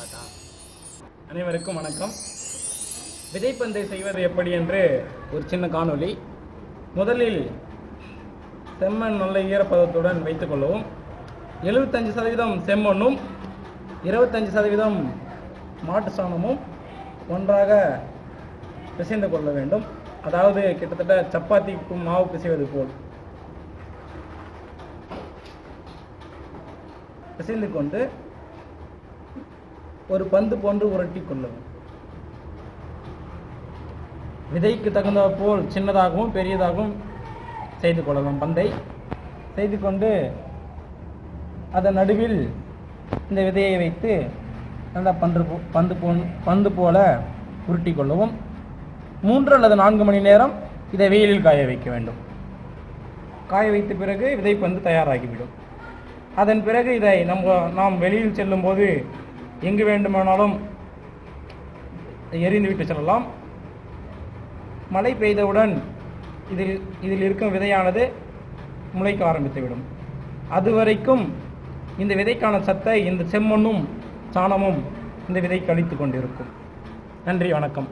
Tata அனைவருக்கும் வணக்கம். விதைப்பந்தை செய்வது எப்படி என்று ஒரு சின்ன காணொளி. முதலில் செம்மண் நல்ல ஈரப்பதத்துடன் வைத்துக் கொள்ளவும். எழுபத்தஞ்சு சதவீதம் செம்மண்ணும் இருபத்தஞ்சு சதவீதம் மாட்டு சாணமும் ஒன்றாக பிசைந்து கொள்ள வேண்டும். அதாவது கிட்டத்தட்ட சப்பாத்திக்கும் மாவு பிசைவது போல். பிசைந்து கொண்டு ஒரு பந்து போன்று உரட்டி கொள்ளவும் விதைக்கு தகுந்த போல் சின்னதாகவும் பெரியதாகவும் செய்து கொள்ளலாம். பந்தை செய்து கொண்டு அதன் நடுவில் இந்த விதையை வைத்து நல்லா பந்து போ- பந்து போன் பந்து போல உருட்டி கொள்ளவும். மூன்று அல்லது நான்கு மணி நேரம் இதை வெயிலில் காய வைக்க வேண்டும். காய வைத்த பிறகு விதைப்பந்து தயாராகிவிடும். அதன் பிறகு இதை நம்ம நாம் வெளியில் செல்லும்போது எங்கு வேண்டுமானாலும் எரிந்து விட்டு செல்லலாம். மழை பெய்தவுடன் இதில் இதில் இருக்கும் விதையானது முளைக்க ஆரம்பித்துவிடும். அதுவரைக்கும் இந்த விதைக்கான சத்தை இந்த செம்மண்ணும் சாணமும் இந்த விதைக்கு அளித்து கொண்டிருக்கும். நன்றி வணக்கம்.